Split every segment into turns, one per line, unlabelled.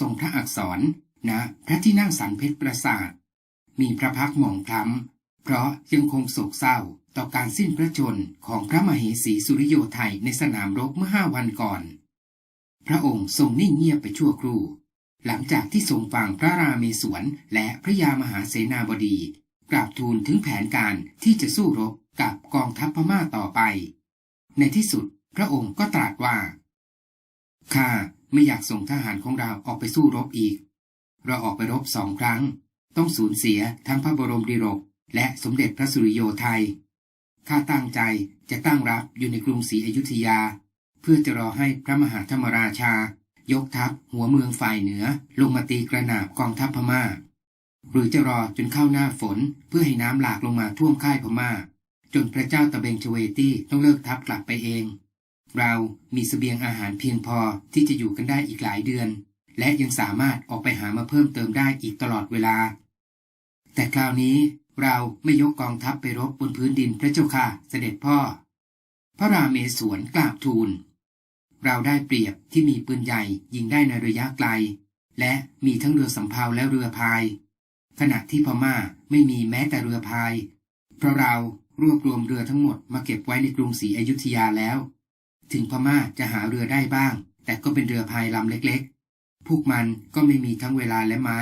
ทรงพระอักษรณพระที่นั่งสันเพชรปราสาท มีพระพักหมองคล้ำเพราะยังคงโศกเศร้าต่อการสิ้นพระชนของพระมเหสีสุริโยไทยในสนามรบเมื่อห้าวันก่อน พระองค์ทรงนิ่งเงียบไปชั่วครู่ หลังจากที่ทรงฟังพระราเมศวรและพระยามหาเสนาบดีกราบทูลถึงแผนการที่จะสู้รบกับกองทัพพม่าต่อไป ในที่สุดพระองค์ก็ตรัสว่า ข้าไม่อยากส่งทหารของเราออกไปสู้รบอีก เราออกไปรบสองครั้ง ต้องสูญเสียทั้งพระบรมดิโรกและสมเด็จพระสุริโยไทย ข้าตั้งใจจะตั้งรับอยู่ในกรุงศรีอยุธยา เพื่อจะรอให้พระมหาธรรมราชา ยกทัพหัวเมืองฝ่ายเหนือ ลงมาตีกระหนาบกองทัพพม่า หรือจะรอจนเข้าหน้าฝนเพื่อให้น้ำหลากลงมาท่วมค่ายพม่า จนพระเจ้าตะเบงชเวตี้ต้องเลิกทัพกลับไปเอง เรามีสเสบียงอาหารเพียงพอที่จะอยู่กันได้อีกหลายเดือน และยังสามารถออกไปหามาเพิ่มเติมได้อีกตลอดเวลา แต่คราวนี้เราไม่ยกกองทัพไปรบบนพื้นดินพระเจ้าค่ะเสด็จพ่อ พระราเมศวรกราบทูล เราได้เปรียบที่มีปืนใหญ่ยิงได้ในระยะไกล และมีทั้งเรือสำเภาและเรือพาย ขณะที่พม่าไม่มีแม้แต่เรือพาย เพราะเรารวบรวมเรือทั้งหมดมาเก็บไว้ในกรุงศรีอยุธยาแล้ว ถึงพม่าจะหาเรือได้บ้าง แต่ก็เป็นเรือพายลำเล็กๆ พวกมันก็ไม่มีทั้งเวลาและไม้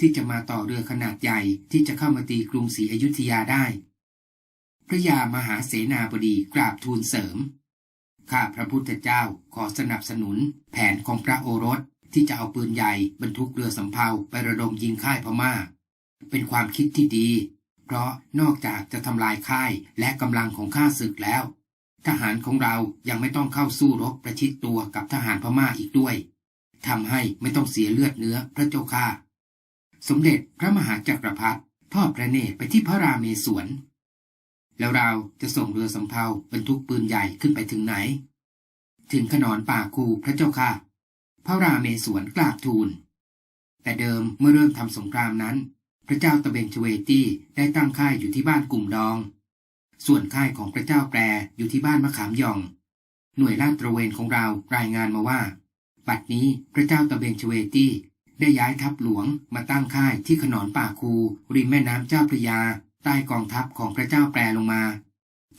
ที่จะมาต่อเรือขนาดใหญ่ที่จะเข้ามาตีกรุงศรีอยุธยาได้ พระยามหาเสนาบดีกราบทูลเสริม ข้าพระพุทธเจ้าขอสนับสนุนแผนของพระโอรสที่จะเอาปืนใหญ่บรรทุกเรือสำเภาไประดมยิงค่ายพม่า เป็นความคิดที่ดี เพราะนอกจากจะทำลายค่ายและกำลังของข้าศึกแล้ว ทหารของเรายังไม่ต้องเข้าสู้รบประชิดตัวกับทหารพม่าอีกด้วยทำให้ไม่ต้องเสียเลือดเนื้อพระเจ้าค่ะ สมเด็จพระมหาจักรพรรดิทอดพระเนตรไปที่พระราเมศวร แล้วเราจะส่งเรือสำเภาบรรทุกปืนใหญ่ขึ้นไปถึงไหน ถึงขนอนป่าคูพระเจ้าค่ะ พระราเมศวรกราบทูล แต่เดิมเมื่อเริ่มทำสงครามนั้น พระเจ้าตะเบงชเวตี้ได้ตั้งค่ายอยู่ที่บ้านกลุ่มดอง ส่วนค่ายของพระเจ้าแปรอยู่ที่บ้านมะขามยอง หน่วยลาดตระเวนของเรารายงานมาว่า บัดนี้พระเจ้าตะเบงชเวตี้ได้ย้ายทัพหลวงมาตั้งค่ายที่ขนอนป่าคูริมแม่น้ำเจ้าพระยา ใต้กองทัพของพระเจ้าแปรลงมา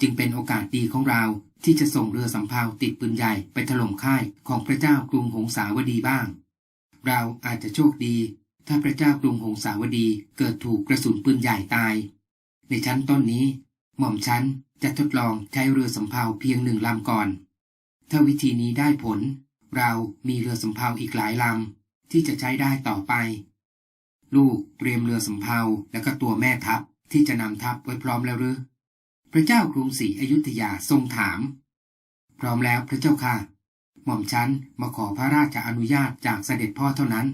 จึงเป็นโอกาสดีของเราที่จะส่งเรือสำเภาติดปืนใหญ่ไปถล่มค่ายของพระเจ้ากรุงหงสาวดีบ้าง เราอาจจะโชคดี ถ้าพระเจ้ากรุงหงสาวดีเกิดถูกกระสุนปืนใหญ่ตาย ในชั้นต้นนี้ หม่อมชันจะทดลองใช้เรือสำเภาเพียงหนึ่งลำก่อน ถ้าวิธีนี้ได้ผล เรามีเรือสำเภาอีกหลายลำที่จะใช้ได้ต่อไป ลูกเตรียมเรือสำเภาและก็ตัวแม่ทัพที่จะนำทัพไว้พร้อมแล้วหรือ พระเจ้ากรุงศรีอยุธยาทรงถาม พร้อมแล้วพระเจ้าค่ะ หม่อมชันมาขอพระราชอนุญาตจากเสด็จพ่อเท่านั้น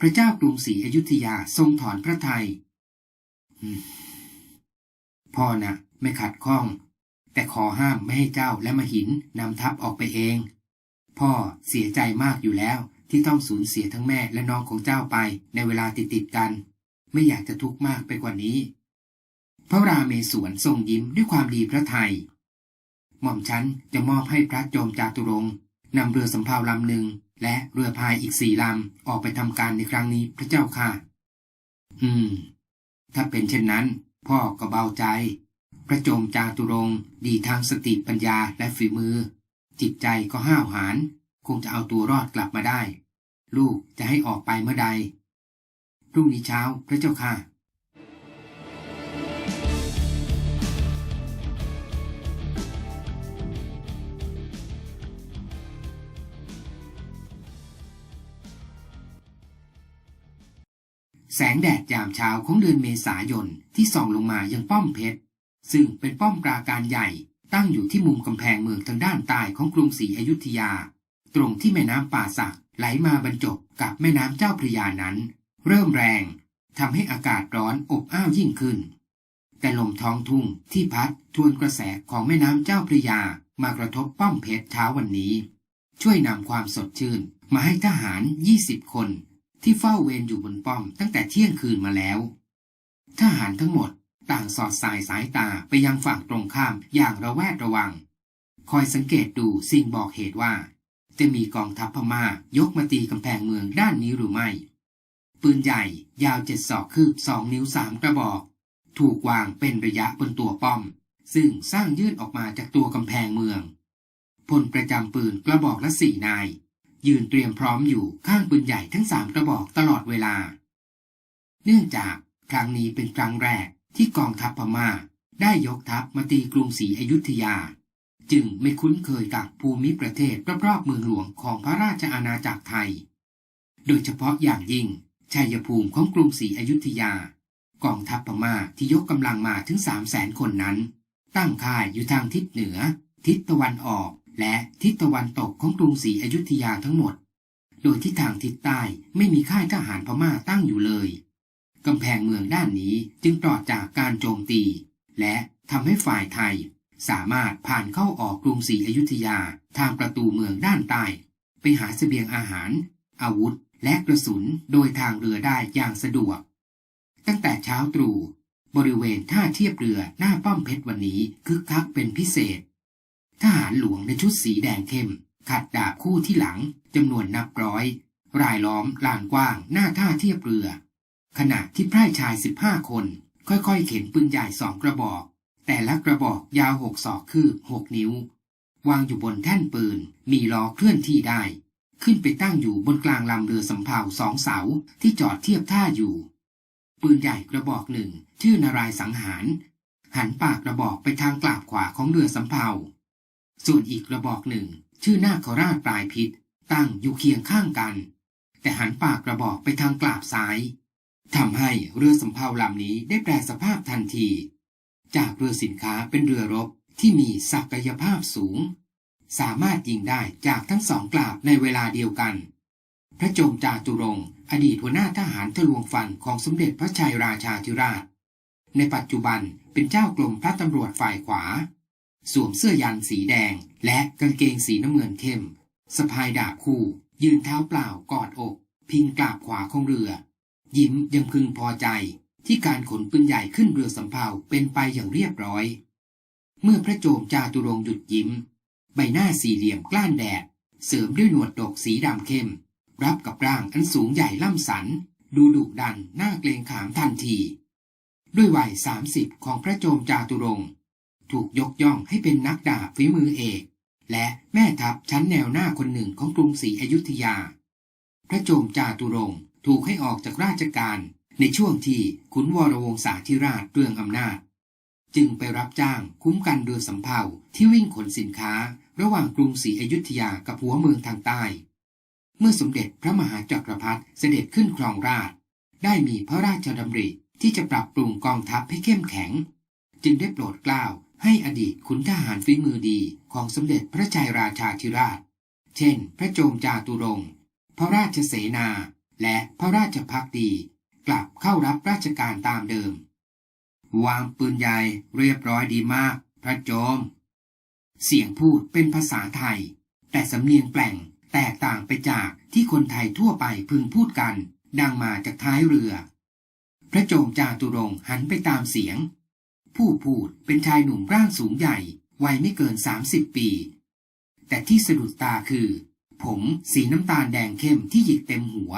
พระเจ้ากรุงศรีอยุธยาทรงถอนพระทัย พ่อนะ่ะ ไม่ขัดข้อง แต่ขอห้ามไม่ให้เจ้าและมหินนำทัพออกไปเอง พ่อเสียใจมากอยู่แล้วที่ต้องสูญเสียทั้งแม่และน้องของเจ้าไปในเวลาติดติดๆกัน ไม่อยากจะทุกข์มากไปกว่านี้ พระราเมศวรทรงยิ้มด้วยความดีพระทัยหม่อมฉันจะมอบให้พระโจมจาตุรงนำเรือสำเภาลำหนึ่งและเรือพายอีกสี่ลำออกไปทำการในครั้งนี้พระเจ้าค่ะ อืม ถ้าเป็นเช่นนั้น พ่อก็เบาใจ พระโจมจาตุรงดีทางสติปัญญาและฝีมือ จิตใจก็ห้าวหาญคงจะเอาตัวรอดกลับมาได้ ลูกจะให้ออกไปเมื่อใดพรุ่งนี้เช้าพระเจ้าค่ะ แสงแดดยามเช้าของเดือนเมษายนที่ส่องลงมายังป้อมเพชร ซึ่งเป็นป้อมปราการใหญ่ตั้งอยู่ที่มุมกำแพงเมืองทางด้านใต้ของกรุงศรีอยุธยา ตรงที่แม่น้ำป่าสักไหลมาบรรจบกับแม่น้ำเจ้าพระยานั้น เริ่มแรงทำให้อากาศร้อนอบอ้าวยิ่งขึ้น แต่ลมท้องทุ่งที่พัดทวนกระแสของแม่น้ำเจ้าพระยามากระทบป้อมเพชรเช้าวันนี้ ช่วยนำความสดชื่นมาให้ทหาร 20 คน ที่เฝ้าเวรอยู่บนป้อมตั้งแต่เที่ยงคืนมาแล้ว ทหารทั้งหมดต่างสอดสายสายตาไปยังฝั่งตรงข้ามอย่างระแวดระวัง คอยสังเกตดูสิ่งบอกเหตุว่า จะมีกองทัพพม่ายกมาตีกำแพงเมืองด้านนี้หรือไม่ ปืนใหญ่ยาวเจ็ดศอกคืบสองนิ้วสามกระบอก ถูกวางเป็นระยะบนตัวป้อม ซึ่งสร้างยื่นออกมาจากตัวกำแพงเมืองพลประจำปืนกระบอกละสี่นาย ยืนเตรียมพร้อมอยู่ข้างปืนใหญ่ทั้งสามกระบอกตลอดเวลา เนื่องจากครั้งนี้เป็นครั้งแรกที่กองทัพพม่า ได้ยกทัพมาตีกรุงศรีอยุธยา จึงไม่คุ้นเคยกับภูมิประเทศรอบๆเมืองหลวงของพระราชอาณาจักรไทย โดยเฉพาะอย่างยิ่งชัยภูมิของกรุงศรีอยุธยา กองทัพพม่าที่ยกกำลังมาถึงสามแสนคนนั้น ตั้งค่ายอยู่ทางทิศเหนือ ทิศตะวันออก และทิศตะวันตกของกรุงศรีอยุธยาทั้งหมด โดยที่ทางทิศใต้ไม่มีค่ายทหารพม่าตั้งอยู่เลย กำแพงเมืองด้านนี้จึงปลอดจากการโจมตี และทำให้ฝ่ายไทย สามารถผ่านเข้าออกกรุงศรีอยุธยาทางประตูเมืองด้านใต้ ไปหาเสบียงอาหาร อาวุธ และกระสุนโดยทางเรือได้อย่างสะดวก ตั้งแต่เช้าตรู่บริเวณท่าเทียบเรือหน้าป้อมเพชรวันนี้คึกคักเป็นพิเศษ ทหารหลวงในชุดสีแดงเข้ม ขัดดาบคู่ที่หลังจำนวนนับร้อย รายล้อมลานกว้างหน้าท่าเทียบเรือ ขณะที่ไพร่ชายสิบห้าคน ค่อยๆ เข็นปืนใหญ่สองกระบอก แต่ละกระบอกยาวหกศอกคืบหกนิ้ว วางอยู่บนแท่นปืนมีล้อเคลื่อนที่ได้ ขึ้นไปตั้งอยู่บนกลางลำเรือสำเภาสองเสาที่จอดเทียบท่าอยู่ ปืนใหญ่กระบอกหนึ่งชื่อนารายสังหาร หันปากกระบอกไปทางกลาบขวาของเรือสำเภา ส่วนอีกกระบอกหนึ่ง ชื่อนาคราชปลายพิษตั้งอยู่เคียงข้างกัน แต่หันปากกระบอกไปทางกลาบซ้ายทำให้เรือสำเภาลำนี้ได้แปลสภาพทันที จากเรือสินค้าเป็นเรือรบที่มีศักยภาพสูง สามารถยิงได้จากทั้งสองกลาบในเวลาเดียวกัน พระโจมจาตุรงอดีตหัวหน้าทหารทะลวงฟันของสมเด็จพระชัยราชาธิราช ในปัจจุบันเป็นเจ้ากรมพระตำรวจฝ่ายขวา สวมเสื้อยันสีแดง และกางเกงสีน้ำเงินเข้มสะพายดาบคู่ ยืนเท้าเปล่ากอดอก พิงกลาบขวาของเรือ ยิ้มยังพึงพอใจที่การขนปืนใหญ่ขึ้นเรือสำเภาเป็นไปอย่างเรียบร้อย เมื่อพระโจมจาตุรงหยุดยิ้ม ใบหน้าสี่เหลี่ยมกล้านแดด เสริมด้วยหนวดดกสีดำเข้ม รับกับร่างอันสูงใหญ่ล่ำสัน ดูดุดันหน่าเกรงขามทันที ด้วยวัยสามสิบของพระโจมจาตุรงค์ ถูกยกย่องให้เป็นนักดาบฝีมือเอก และแม่ทัพชั้นแนวหน้าคนหนึ่งของกรุงศรีอยุธยา พระโจมจาตุรงถูกให้ออกจากราชการในช่วงที่ขุนวรวงศาธิราชเรื่องอำนาจ จึงไปรับจ้างคุ้มกันเรือสำเภาที่วิ่งขนสินค้า ระหว่างกรุงศรีอยุธยากับหัวเมืองทางใต้ เมื่อสมเด็จพระมหาจักรพรรดิเสด็จขึ้นครองราชได้มีพระราชดำริที่จะปรับปรุงกองทัพให้เข้มแข็ง จึงได้โปรดเกล้า ให้อดีตขุนทหารฝีมือดีของสมเด็จพระชัยราชาธิราช เช่น พระโจมจาตุรงค์พระราชเสนา และพระราชพักดี กลับเข้ารับราชการตามเดิม วางปืนใหญ่เรียบร้อยดีมาก พระโจม เสียงพูดเป็นภาษาไทย แต่สำเนียงแปลงแตกต่างไปจากที่คนไทยทั่วไปพึงพูดกัน ดังมาจากท้ายเรือ พระโจมจาตุรงหันไปตามเสียง ผู้พูดเป็นชายหนุ่มร่างสูงใหญ่ วัยไม่เกิน 30 ปี แต่ที่สะดุดตาคือ ผมสีน้ำตาลแดงเข้มที่หยิกเต็มหัว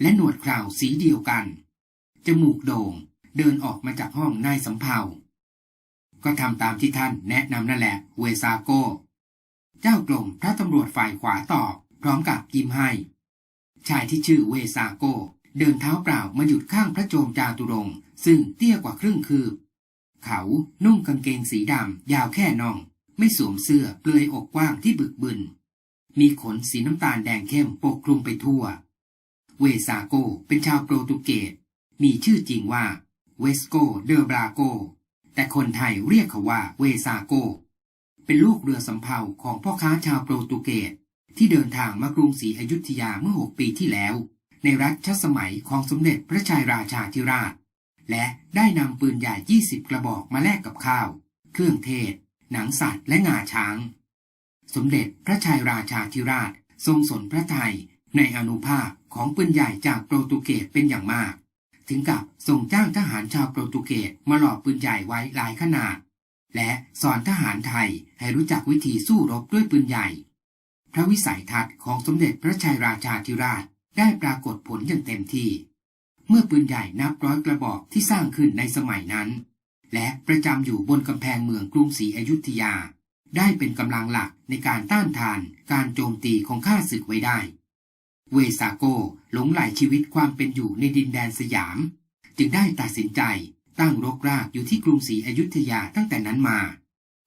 และหนวดคราวสีเดียวกัน จมูกโด่งเดินออกมาจากห้องนายสำเภาก็ทำตามที่ท่านแนะนำนั่นแหละเวซาโก เจ้ากรมพระตำรวจฝ่ายขวาตอบ พร้อมกับยิ้มให้ ชายที่ชื่อเวซาโก เดินเท้าเปล่ามาหยุดข้างพระโจมจาตุรงซึ่งเตี้ยกว่าครึ่งคืบ เขานุ่งกางเกงสีดำยาวแค่น่อง ไม่สวมเสื้อเปลือยอกกว้างที่บึกบึน มีขนสีน้ำตาลแดงเข้มปกคลุมไปทั่ว เวซาโกเป็นชาวโปรตุเกส มีชื่อจริงว่าเวสโกเดอบราโก แต่คนไทยเรียกเขาว่าเวซาโก เป็นลูกเรือสำเภาของพ่อค้าชาวโปรตุเกสที่เดินทางมากรุงศรีอยุธยาเมื่อหกปีที่แล้ว ในรัชสมัยของสมเด็จพระชัยราชาธิราช และได้นำปืนใหญ่20 กระบอกมาแลกกับข้าว เครื่องเทศ หนังสัตว์และงาช้าง สมเด็จพระชัยราชาธิราช ทรงสนพระทัยในอนุภาพของปืนใหญ่จากโปรตุเกสเป็นอย่างมาก ถึงกับส่งจ้างทหารชาวโปรตุเกสมาหล่อปืนใหญ่ไว้หลายขนาด และสอนทหารไทยให้รู้จักวิธีสู้รบด้วยปืนใหญ่ พระวิสัยทัศน์ของสมเด็จพระชัยราชาธิราชได้ปรากฏผลอย่างเต็มที่ เมื่อปืนใหญ่นับร้อยกระบอกที่สร้างขึ้นในสมัยนั้น และประจำอยู่บนกำแพงเมืองกรุงศรีอยุธยา ได้เป็นกำลังหลักในการต้านทานการโจมตีของข้าศึกไว้ได้ เวสาโกหลงไหลชีวิตความเป็นอยู่ในดินแดนสยาม จึงได้ตัดสินใจตั้งรกรากอยู่ที่กรุงศรีอยุธยาตั้งแต่นั้นมา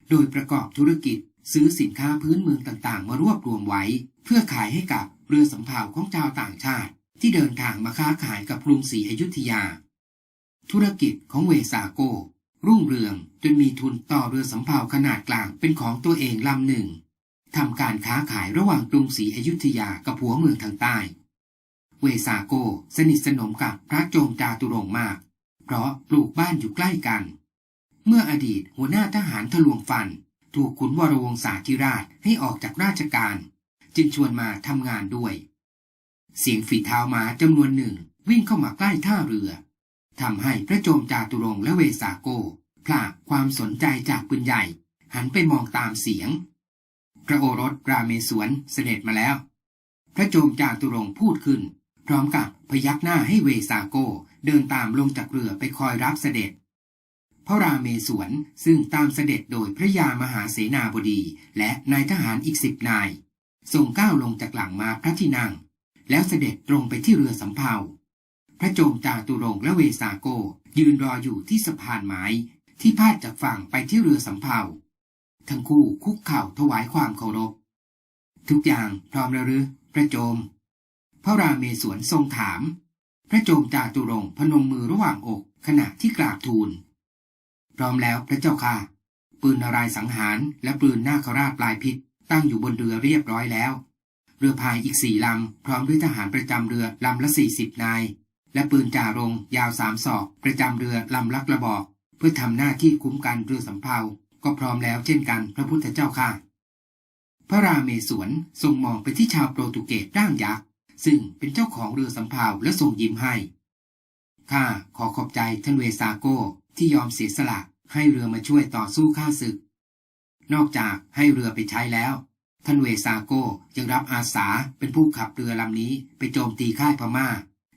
โดยประกอบธุรกิจซื้อสินค้าพื้นเมืองต่างๆ มารวบรวมไว้ เพื่อขายให้กับเรือสำเภาของชาวต่างชาติ ที่เดินทางมาค้าขายกับกรุงศรีอยุธยา ธุรกิจของเวสาโก รุ่งเรืองจนมีทุนต่อเรือสำเภาขนาดกลางเป็นของตัวเองลำหนึ่งทำการค้าขายระหว่างกรุงศรีอยุธยากับหัวเมืองทางใต้ เวสาโกสนิทสนมกับพระโจมจาตุรงมาก เพราะปลูกบ้านอยู่ใกล้กัน เมื่ออดีตหัวหน้าทหารทะลวงฟัน ถูกขุนวรวงศาธิราชให้ออกจากราชการ จึงชวนมาทำงานด้วย เสียงฝีเท้าม้าจำนวนหนึ่งวิ่งเข้ามาใกล้ท่าเรือทำให้พระโจมจาตุรงและเวสาโกพลากความสนใจจากปืนใหญ่ หันไปมองตามเสียง พระโอรสราเมศวรเสด็จมาแล้ว พระโจมจาตุรงพูดขึ้น พร้อมกับพยักหน้าให้เวสาโกเดินตามลงจากเรือไปคอยรับเสด็จพระราเมศวรซึ่งตามเสด็จโดยพระยามหาเสนาบดี และนายทหารอีกสิบนายทรงก้าวลงจากหลังมาพระที่นั่ง แล้วเสด็จตรงไปที่เรือสำเภา พระโจมจาตุรงและเวสาโกยืนรออยู่ที่สะพานไม้ที่พาดจากฝั่งไปที่เรือสำเภา ทั้งคู่คุกเข่าถวายความเคารพ ทุกอย่างพร้อมแล้วหรือพระโจม พระราเมศวรทรงถาม พระโจมจาตุรงพนมมือระหว่างอกขณะที่กราบทูล พร้อมแล้วพระเจ้าค่ะ ปืนนารายสังหารและปืนนาคราชปลายพิษตั้งอยู่บนเรือเรียบร้อยแล้ว เรือพายอีกสี่ลำ พร้อมด้วยทหารประจำเรือลำละสี่สิบนาย และปืนจ่ารงยาวสามศอก ประจำเรือลำลักระบอก เพื่อทำหน้าที่คุ้มกันเรือสำเภาก็พร้อมแล้วเช่นกันพระพุทธเจ้าค่ะ พระราเมศวรทรงมองไปที่ชาวโปรตุเกสร่างยักษ์ซึ่งเป็นเจ้าของเรือสำเภาและทรงยิ้มให้ข้าขอขอบใจท่านเวซาโกที่ยอมเสียสละให้เรือมาช่วยต่อสู้ข้าศึก นอกจากให้เรือไปใช้แล้ว ท่านเวซาโกยังรับอาสาเป็นผู้ขับเรือลำนี้ไปโจมตีค่ายพม่า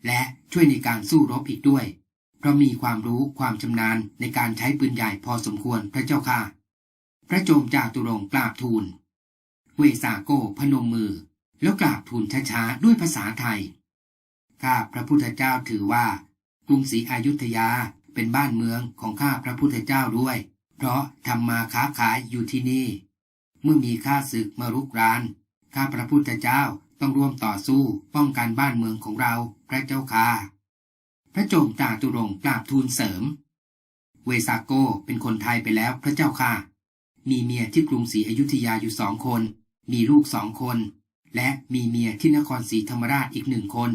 และช่วยในการสู้รบอีกด้วย เพราะมีความรู้ความชำนาญในการใช้ปืนใหญ่พอสมควรพระเจ้าค่ะ พระโจมจาตุรงกราบทูล เวสาโกพนมมือ แล้วกราบทูลช้าๆด้วยภาษาไทย ข้าพระพุทธเจ้าถือว่า กรุงศรีอยุธยาเป็นบ้านเมืองของข้าพระพุทธเจ้าด้วย เพราะทำมาค้าขายอยู่ที่นี่ เมื่อมีข้าศึกมารุกราน ข้าพระพุทธเจ้าต้องร่วมต่อสู้ป้องกันบ้านเมืองของเราพระเจ้าค่ะ พระโจมจาตุรงกราบทูลเสริม เวสาโกเป็นคนไทยไปแล้วพระเจ้าค่ะ มีเมียที่กรุงศรีอยุธยาอยู่สองคน มีลูกสองคน และมีเมียที่นครศรีธรรมราชอีกหนึ่งคน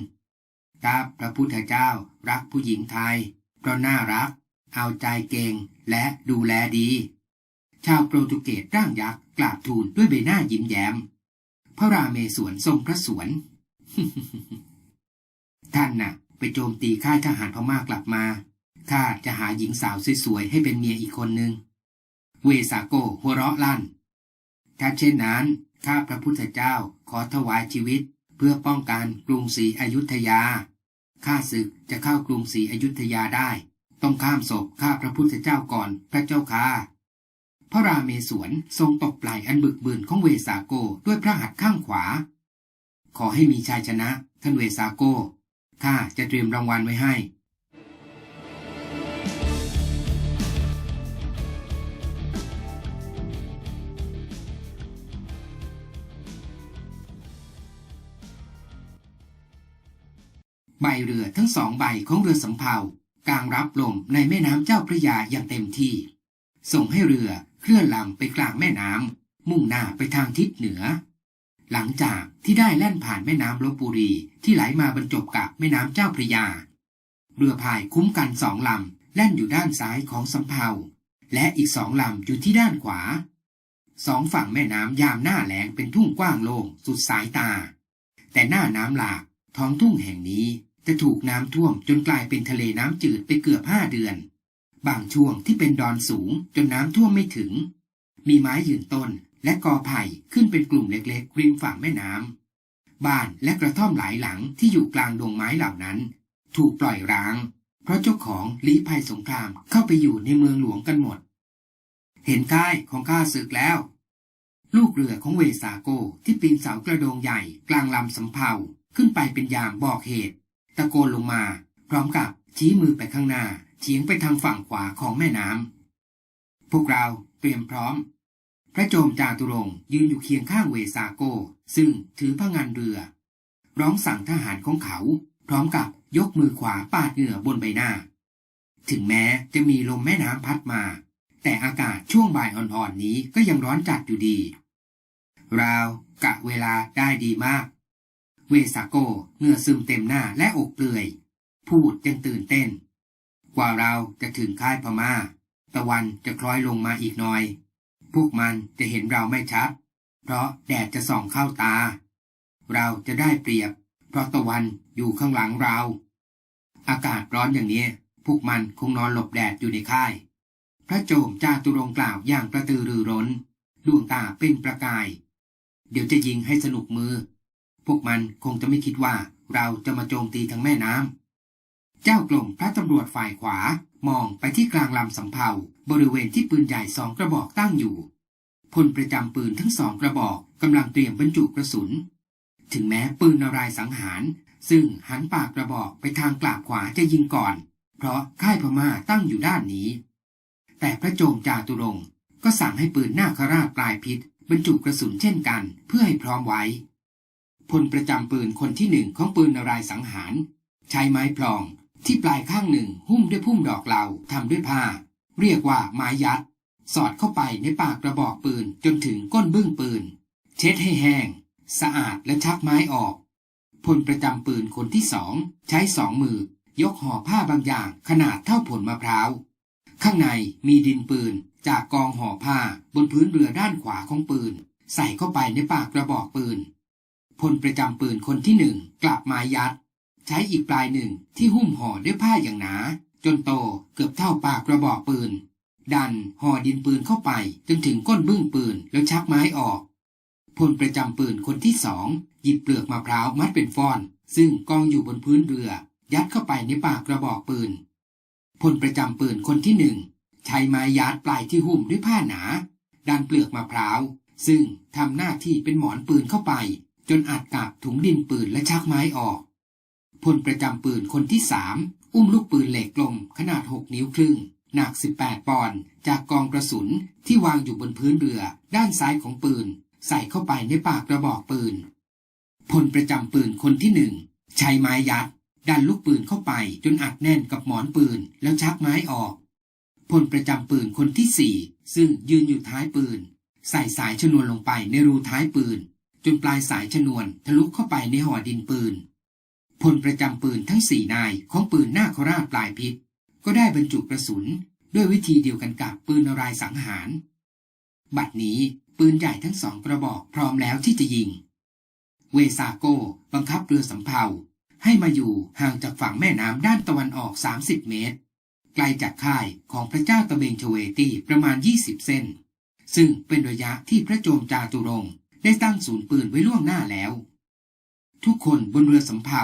ข้าพระพุทธเจ้ารักผู้หญิงไทย เพราะน่ารัก เอาใจเก่งและดูแลดี ชาวโปรตุเกสร่างยักษ์ กราบทูลด้วยใบหน้ายิ้มแย้ม พระราเมศวรทรงพระสวน ท่านน่ะ ไปโจมตีค่ายทหารพม่ากลับมา ข้าจะหาหญิงสาวสวยๆ ให้เป็นเมียอีกคนหนึ่งเวสาโกหัวเราะลั่น ถ้าเช่นนั้น ข้าพระพุทธเจ้าขอถวายชีวิต เพื่อป้องกันกรุงศรีอยุธยา ข้าศึกจะเข้ากรุงศรีอยุธยาได้ ต้องข้ามศพข้าพระพุทธเจ้าก่อนพระเจ้าค่ะ ระราเมศวรทรงตบไหล่อันบึกบืนของเวสาโกด้วยพระหัตถ์ข้างขวา ขอให้มีชัยชนะ ท่านเวสาโกข้าจะเตรียมรางวัลไว้ให้ ใบเรือทั้งสองใบของเรือสำเภากางรับลมในแม่น้ำเจ้าพระยาอย่างเต็มที่ ส่งให้เรือ เคลื่อนลำไปกลางแม่น้ำมุ่งหน้าไปทางทิศเหนือ หลังจากที่ได้แล่นผ่านแม่น้ำลบบุรีที่ไหลมาบรรจบกับแม่น้ำเจ้าพระยา เรือพายคุ้มกันสองลำแล่นอยู่ด้านซ้ายของสำเภาและอีกสองลำอยู่ที่ด้านขวา สองฝั่งแม่น้ำยามหน้าแหลงเป็นทุ่งกว้างโล่งสุดสายตา แต่หน้าน้ำหลากท้องทุ่งแห่งนี้จะถูกน้ำท่วมจนกลายเป็นทะเลน้ำจืดไปเกือบห้าเดือน บางช่วงที่เป็นดอนสูงจนน้ำท่วมไม่ถึง มีไม้ยืนต้นและกอไผ่ขึ้นเป็นกลุ่มเล็กๆริมฝั่งแม่น้ำบ้านและกระท่อมหลายหลังที่อยู่กลางดงไม้เหล่านั้น ถูกปล่อยร้าง เพราะเจ้าของลี้ภัยสงครามเข้าไปอยู่ในเมืองหลวงกันหมด เห็นค่ายของข้าศึกแล้ว ลูกเรือของเวสาโกที่ปีนเสากระโดงใหญ่กลางลำสำเภาขึ้นไปเป็นยามบอกเหตุ ตะโกนลงมา พร้อมกับชี้มือไปข้างหน้า เฉียงไปทางฝั่งขวาของแม่น้ำพวกเราเตรียมพร้อม พระโจมจาตุรงยืนอยู่เคียงข้างเวสาโก ซึ่งถือพระงานเรือ ร้องสั่งทหารของเขา พร้อมกับยกมือขวาปาดเหงื่อบนใบหน้า ถึงแม้จะมีลมแม่น้ำพัดมา แต่อากาศช่วงบ่ายอ่อนๆนี้ก็ยังร้อนจัดอยู่ดี ราวกะเวลาได้ดีมาก เวสาโกเหงื่อซึมเต็มหน้าและอกเปลือย พูดยังตื่นเต้น กว่าเราจะถึงค่ายพมา่า ตะวันจะคล้อยลงมาอีกหน่อย พวกมันจะเห็นเราไม่ชัด เพราะแดดจะส่องเข้าตา เราจะได้เปรียบ เพราะตะวันอยู่ข้างหลังเรา อากาศร้อนอย่างนี้ พวกมันคงนอนหลบแดดอยู่ในค่าย พระโจมจาตุรงกล่าวอย่างกระตือรือร้นดวงตาเป็นประกาย เดี๋ยวจะยิงให้สนุกมือ พวกมันคงจะไม่คิดว่าเราจะมาโจมตีทางแม่น้ำ เจ้ากลมพระตำรวจฝ่ายขวามองไปที่กลางลำสำเภาบริเวณที่ปืนใหญ่สองกระบอกตั้งอยู่พลประจำปืนทั้งสองกระบอกกำลังเตรียมบรรจุกระสุน ถึงแม้ปืนนารายสังหาร ซึ่งหันปากกระบอกไปทางกลาบขวาจะยิงก่อน เพราะค่ายพม่าตั้งอยู่ด้านนี้ แต่พระโจมจาตุรงก็สั่งให้ปืนหน้าคราชปลายพิษ บรรจุกระสุนเช่นกัน เพื่อให้พร้อมไว้พลประจำปืนคนที่หนึ่งของปืนนารายสังหาร ใช้ไม้พลอง ที่ปลายข้างหนึ่งหุ้มด้วยพุ่มดอกเหลาทำด้วยผ้า เรียกว่าไม้ยัด สอดเข้าไปในปากกระบอกปืนจนถึงก้นบึ้งปืน เช็ดให้แห้ง สะอาดและชักไม้ออก พลประจำปืนคนที่สองใช้สองมือยกห่อผ้าบางอย่างขนาดเท่าผลมะพร้าว ข้างในมีดินปืนจากกองห่อผ้าบนพื้นเรือด้านขวาของปืน ใส่เข้าไปในปากกระบอกปืน พลประจำปืนคนที่หนึ่งกลับไม้ยัด ใช้อีกปลายหนึ่งที่หุ้มห่อด้วยผ้าอย่างหนา จนโตเกือบเท่าปากกระบอกปืน ดันห่อดินปืนเข้าไปจนถึงก้นบึ้งปืนแล้วชักไม้ออกพลประจำปืนคนที่สองหยิบเปลือกมะพร้าวมัดเป็นฟอน ซึ่งกองอยู่บนพื้นเรือ ยัดเข้าไปในปากกระบอกปืนพลประจำปืนคนที่หนึ่งใช้ไม้ยัดปลายที่หุ้มด้วยผ้าหนา ดันเปลือกมะพร้าว ซึ่งทำหน้าที่เป็นหมอนปืนเข้าไป จนอัดกับถุงดินปืนและชักไม้ออก พลประจำปืนคนที่สามอุ้มลูกปืนเหล็กกลมขนาด 6 นิ้วครึ่ง หนัก 18 ปอนด์จากกองกระสุนที่วางอยู่บนพื้นเรือด้านซ้ายของปืน ใส่เข้าไปในปากกระบอกปืน พลประจำปืนคนที่หนึ่งใช้ไม้ยัด ดันลูกปืนเข้าไปจนอัดแน่นกับหมอนปืนแล้วชักไม้ออก พลประจำปืนคนที่สี่ซึ่งยืนอยู่ท้ายปืน ใส่สายชนวนลงไปในรูท้ายปืน จนปลายสายชนวนทะลุเข้าไปในห่อดินปืน พลประจำปืนทั้งสี่นายของปืนหน้าคราชปลายพิษ ก็ได้บรรจุกระสุนด้วยวิธีเดียวกันกับปืนนารายสังหาร บัดนี้ปืนใหญ่ทั้งสองกระบอกพร้อมแล้วที่จะยิง เวซาโกบังคับเรือสำเภาให้มาอยู่ห่างจากฝั่งแม่น้ำด้านตะวันออก 30 เมตร ไกลจากค่ายของพระเจ้าตะเบงชเวตีประมาณ 20 เส้น ซึ่งเป็นระยะที่พระโจมจาตุรงได้ตั้งศูนย์ปืนไว้ล่วงหน้าแล้ว ทุกคนบนเรือสำเภา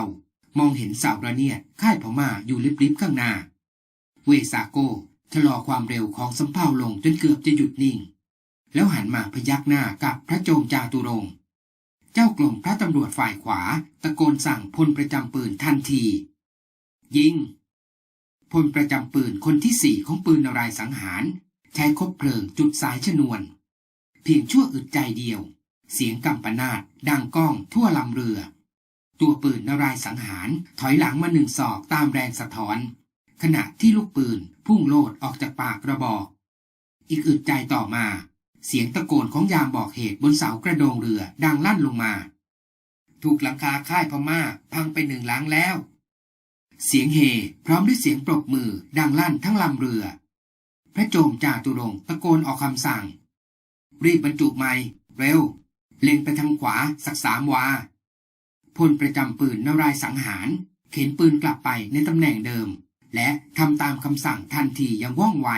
มองเห็นสาวระเนียดค่ายพม่าอยู่ลิบๆข้างหน้า เวซาโกชะลอความเร็วของสำเภาลงจนเกือบจะหยุดนิ่ง แล้วหันมาพยักหน้ากับพระโจมจาตุรงเจ้ากรมพระตำรวจฝ่ายขวา ตะโกนสั่งพลประจำปืนทันที ยิง พลประจำปืนคนที่สี่ของปืนนารายสังหาร ใช้คบเพลิงจุดสายชนวน เพียงชั่วอึดใจเดียว เสียงกำปนาดดังก้องทั่วลำเรือ ตัวปืนนารายสังหาร ถอยหลังมาหนึ่งศอกตามแรงสะท้อน ขณะที่ลูกปืนพุ่งโลดออกจากปากกระบอก อีกอึดใจต่อมา เสียงตะโกนของยามบอกเหตุบนเสากระโดงเรือดังลั่นลงมา ถูกหลังคาค่ายพม่าพังไปหนึ่งหลังแล้ว เสียงเฮพร้อมด้วยเสียงปรบมือดังลั่นทั้งลำเรือ พระโจมจ่าตุรงตะโกนออกคำสั่ง รีบบรรจุใหม่เร็ว เล็งไปทางขวาสักสามวา พลประจำปืนนารายสังหาร เข็นปืนกลับไปในตำแหน่งเดิม และทำตามคำสั่งทันทีอย่างว่องไว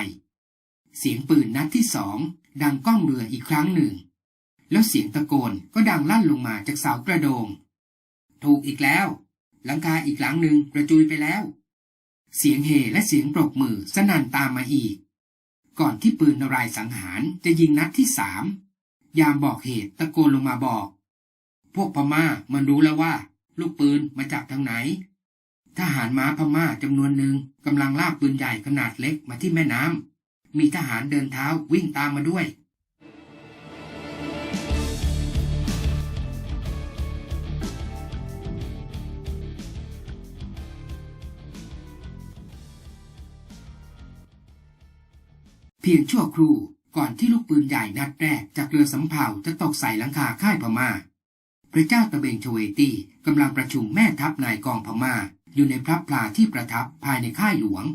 เสียงปืนนัดที่สองดังก้องเรืออีกครั้งหนึ่ง แล้วเสียงตะโกนก็ดังลั่นลงมาจากเสากระโดง ถูกอีกแล้วหลังคาอีกหลังหนึ่งกระจุยไปแล้ว เสียงเฮและเสียงปรบมือสนั่นตามมาอีก ก่อนที่ปืนนารายสังหารจะยิงนัดที่สามยามบอกเหตุตะโกนลงมาบอก พวกพม่ามันรู้แล้วว่า ลูกปืนมาจากทางไหน ทหารม้าพม่าจำนวนหนึ่งกำลังลากปืนใหญ่ขนาดเล็กมาที่แม่น้ำมีทหารเดินเท้าวิ่งตามมาด้วยเพียงชั่วครู่ก่อนที่ลูกปืนใหญ่นัดแรกจากเรือสำเภาจะตกใส่หลังคาค่ายพม่า พระเจ้าตะเบงโชเวตีกำลังประชุมแม่ทัพนายกองพม่า อยู่ในพระพลาที่ประทับภายในค่ายหลวง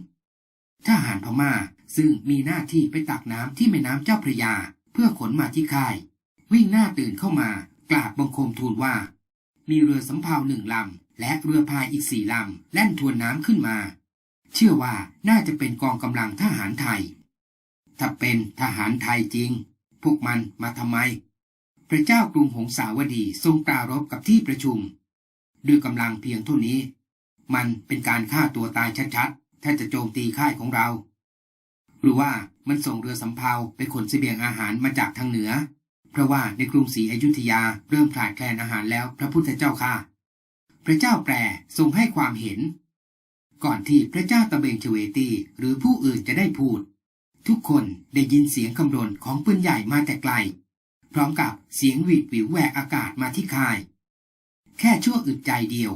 ทหารพม่าซึ่งมีหน้าที่ไปตักน้ำที่แม่น้ำเจ้าพระยา เพื่อขนมาที่ค่าย วิ่งหน้าตื่นเข้ามากราบบังคมทูลว่า มีเรือสำเภาหนึ่งลำและเรือพายอีกสี่ลำแล่นทวนน้ำขึ้นมา เชื่อว่าน่าจะเป็นกองกำลังทหารไทย ถ้าเป็นทหารไทยจริง พวกมันมาทำไม พระเจ้ากรุงหงสาวดีทรงปรารบกับที่ประชุม ด้วยกำลังเพียงเท่านี้ มันเป็นการฆ่าตัวตายชัดๆ ถ้าจะโจมตีค่ายของเรา หรือว่ามันส่งเรือสำเภาไปขนเสบียงอาหารมาจากทางเหนือ เพราะว่าในกรุงศรีอยุธยาเริ่มขาดแคลนอาหารแล้วพระพุทธเจ้าค่ะ พระเจ้าแปรทรงให้ความเห็น ก่อนที่พระเจ้าตะเบงเฉวตีหรือผู้อื่นจะได้พูด ทุกคนได้ยินเสียงคำรนของปืนใหญ่มาแต่ไกล พร้อมกับเสียงหวีดหวิวแหวกอากาศมาที่ค่าย แค่ชั่วอึดใจเดียว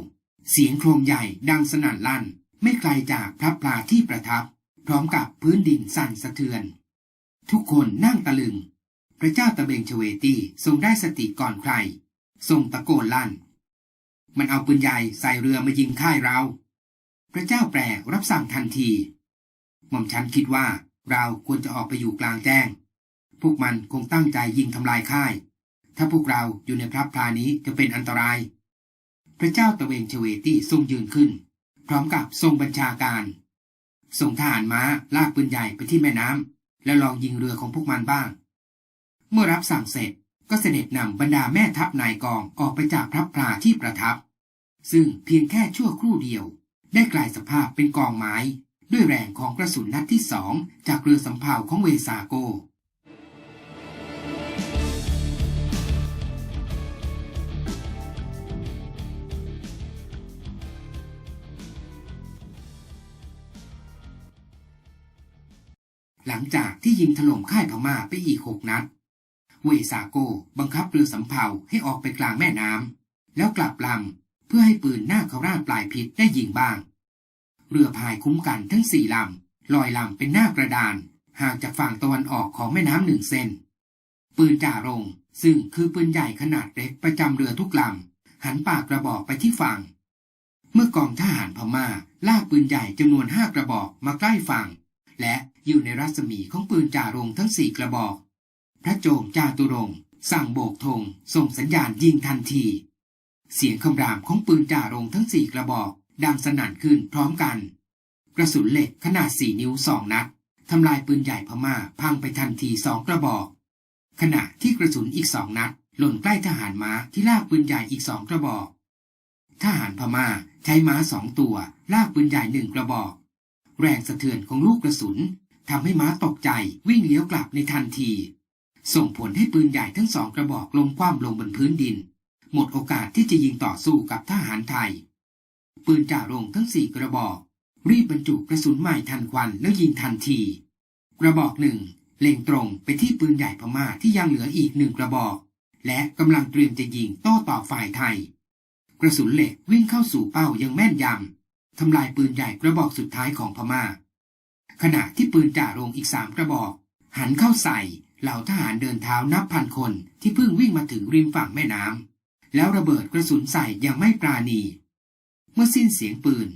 เสียงโครมใหญ่ดังสนั่นลั่น ไม่ไกลจากพระปลาที่ประทับ พร้อมกับพื้นดินสั่นสะเทือน ทุกคนนั่งตะลึง พระเจ้าตะเบงเฉวตีทรงได้สติก่อนใคร ทรงตะโกนลั่น มันเอาปืนใหญ่ใส่เรือมายิงค่ายเรา พระเจ้าแปรรับสั่งทันทีหม่อมฉันคิดว่าเราควรจะออกไปอยู่กลางแจ้ง พวกมันคงตั้งใจยิงทำลายค่าย ถ้าพวกเราอยู่ในพระพลานี้จะเป็นอันตราย พระเจ้าตะเวงเฉวตี้ทรงยืนขึ้น พร้อมกับทรงบัญชาการ ส่งทหารม้าลากปืนใหญ่ไปที่แม่น้ำแล้วลองยิงเรือของพวกมันบ้าง เมื่อรับสั่งเสร็จก็เสด็จนำบรรดาแม่ทัพนายกองออกไปจากพระพลาที่ประทับ ซึ่งเพียงแค่ชั่วครู่เดียว ได้กลายสภาพเป็นกองไม้ ด้วยแรงของกระสุนนัดที่สองจากเรือสำเภาของเวซาโก หลังจากที่ยิงถล่มค่ายพม่าไปอีกหกนัดเวซาโกบังคับเรือสำเภาให้ออกไปกลางแม่น้ำแล้วกลับลำเพื่อให้ปืนหน้าเขาราดปลายพิษได้ยิงบ้าง เรือพายคุ้มกันทั้งสี่ลำลอยลำเป็นหน้ากระดานห่างจากฝั่งตะวันออกของแม่น้ำหนึ่งเส้นปืนจ่ารงซึ่งคือปืนใหญ่ขนาดเล็กประจำเรือทุกลำหันปากกระบอกไปที่ฝั่ง เมื่อกองทหารพม่าลากปืนใหญ่จำนวนห้ากระบอกมาใกล้ฝั่ง และ อยู่ในรัศมีของปืนจ่าโรงทั้งสี่กระบอก พระโจมจ่าตุรงสั่งโบกธงส่งสัญญาณยิงทันที เสียงคำรามของปืนจ่าโรงทั้งสี่กระบอก ดังสนั่นขึ้นพร้อมกัน กระสุนเหล็กขนาดสี่นิ้วสองนัดทำลายปืนใหญ่พม่าพังไปทันทีสองกระบอก ขณะที่กระสุนอีกสองนัด หล่นใกล้ทหารม้าที่ลากปืนใหญ่อีกสองกระบอก ทหารพม่าใช้ม้าสองตัว ลากปืนใหญ่หนึ่งกระบอก แรงสะเทือนของลูกกระสุน ทำให้ม้าตกใจวิ่งเลี้ยวกลับในทันที ส่งผลให้ปืนใหญ่ทั้งสองกระบอกลงคว่ำลงบนพื้นดิน หมดโอกาสที่จะยิงต่อสู้กับทหารไทย ปืนจ่าโรงทั้งสี่กระบอก รีบบรรจุกระสุนใหม่ทันควันแล้วยิงทันที กระบอกหนึ่งเล็งตรงไปที่ปืนใหญ่พม่าที่ยังเหลืออีกหนึ่งกระบอก และกำลังเตรียมจะยิงโต้ตอบฝ่ายไทย กระสุนเหล็กวิ่งเข้าสู่เป้ายังแม่นยำทำลายปืนใหญ่กระบอกสุดท้ายของพม่า ขณะที่ปืนจ่าโรงอีกสามกระบอก หันเข้าใส่เหล่าทหารเดินเท้านับพันคนที่เพิ่งวิ่งมาถึงริมฝั่งแม่น้ำแล้วระเบิดกระสุนใส่อย่างไม่ปราณี เมื่อสิ้นเสียงปืน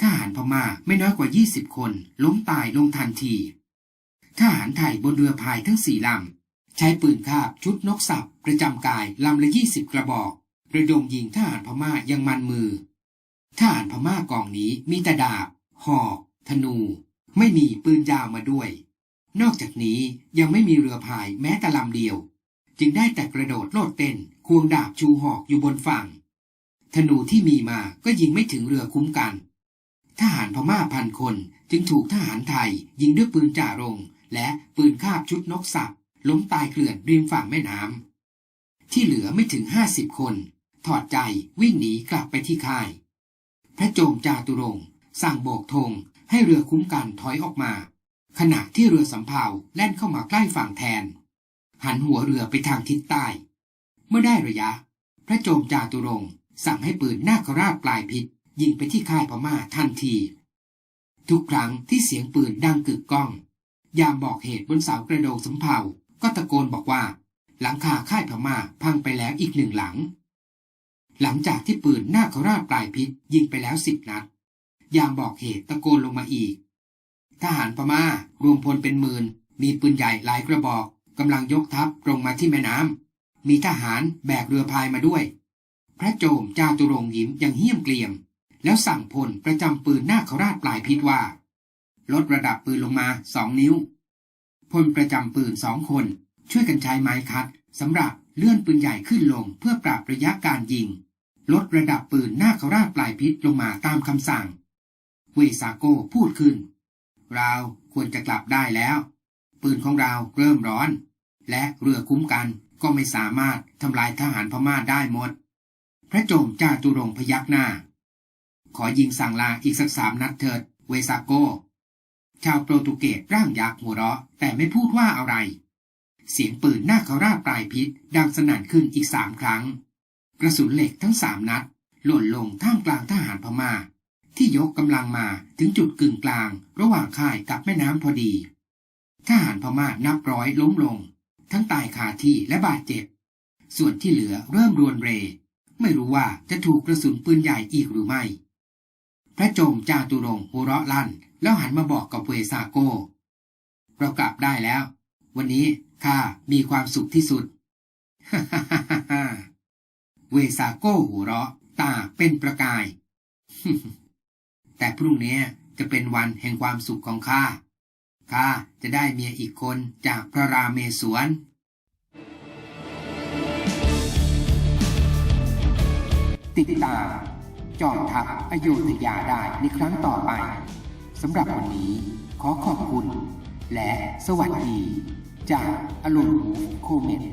ทหารพม่าไม่น้อยกว่า 20 คน ล้มตายลงทันที ทหารไทยบนเรือพายทั้งสี่ลำ ใช้ปืนคาบชุดนกสับประจำกายลำละยี่สิบกระบอก ระดมยิงทหารพม่ายังมันมือ ทหารพม่ากองนี้มีแต่ดาบ หอก ธนู ไม่มีปืนยาวมาด้วย นอกจากนี้ยังไม่มีเรือพายแม้แต่ลำเดียว จึงได้แต่กระโดดโลดเต้น ควงดาบชูหอกอยู่บนฝั่ง ธนูที่มีมาก็ยิงไม่ถึงเรือคุ้มกัน ทหารพม่าพันคนจึงถูกทหารไทยยิงด้วยปืนจ่ารง และปืนคาบชุดนกสับล้มตายเกลื่อนริมฝั่งแม่น้ำที่เหลือไม่ถึงห้าสิบคน ถอดใจวิ่งหนีกลับไปที่ค่าย พระโจมจาตุรงสั่งโบกธง ให้เรือคุ้มกันถอยออกมา ขณะที่เรือสำเภาแล่นเข้ามาใกล้ฝั่งแทน หันหัวเรือไปทางทิศใต้ เมื่อได้ระยะ พระโจมจาตุรงสั่งให้ปืนนาคราชปลายพิษยิงไปที่ค่ายพม่าทันที ทุกครั้งที่เสียงปืนดังกึกก้อง ยามบอกเหตุบนเสากระโดงสำเภาก็ตะโกนบอกว่า หลังคาค่ายพม่าพังไปแล้วอีกหนึ่งหลัง หลังจากที่ปืนนาคราชปลายพิษยิงไปแล้วสิบนัด ยามบอกเหตุตะโกนลงมาอีก ทหารพม่ารวมพลเป็นหมื่น มีปืนใหญ่หลายกระบอกกำลังยกทัพตรงมาที่แม่น้ำ มีทหารแบกเรือพายมาด้วย พระโจมจาตุรงยิ้มอย่างเหี้ยมเกรียม แล้วสั่งพลประจำปืนหน้าคราชปลายพิษว่า ลดระดับปืนลงมาสองนิ้ว พลประจำปืนสองคน ช่วยกันใช้ไม้คัดสำหรับเลื่อนปืนใหญ่ขึ้นลงเพื่อปรับระยะการยิง ลดระดับปืนหน้าคราชปลายพิษลงมาตามคำสั่ง เวสาโกพูดขึ้น เราควรจะกลับได้แล้ว ปืนของเราเริ่มร้อน และเรือคุ้มกันก็ไม่สามารถทำลายทหารพม่าได้หมด พระโจมจาตุรงพยักหน้า ขอยิงสั่งลาอีกสักสามนัดเถิด เวสาโกชาวโปรตุเกสร่างยักษ์หัวเราะ แต่ไม่พูดว่าอะไร เสียงปืนหน้าเขาราบปลายพิษดังสนั่นขึ้นอีกสามครั้ง กระสุนเหล็กทั้งสามนัด หล่นลงท่ามกลางทหารพม่า ที่ยกกำลังมาถึงจุดกึ่งกลาง ระหว่างค่ายกับแม่น้ำพอดี ทหารพม่านับร้อยล้มลง ทั้งตายคาที่และบาดเจ็บ ส่วนที่เหลือเริ่มรวนเร ไม่รู้ว่าจะถูกกระสุนปืนใหญ่อีกหรือไม่ พระโจมจาตุรงหัวเราะลั่น แล้วหันมาบอกกับเวซาโก เรากลับได้แล้ว วันนี้ข้ามีความสุขที่สุดฮ่าฮ่าฮ่าเวซาโกหัวเราะ ตาเป็นประกาย แต่พรุ่งนี้จะเป็นวันแห่งความสุขของข้า ข้าจะได้เมียอีกคนจากพระราเมศวร ติดตามจอมทัพอโยธยาได้ในครั้งต่อไปสำหรับวันนี้ขอขอบคุณ และสวัสดี จากอารมณ์โคเมน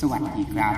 สวัสดีครับ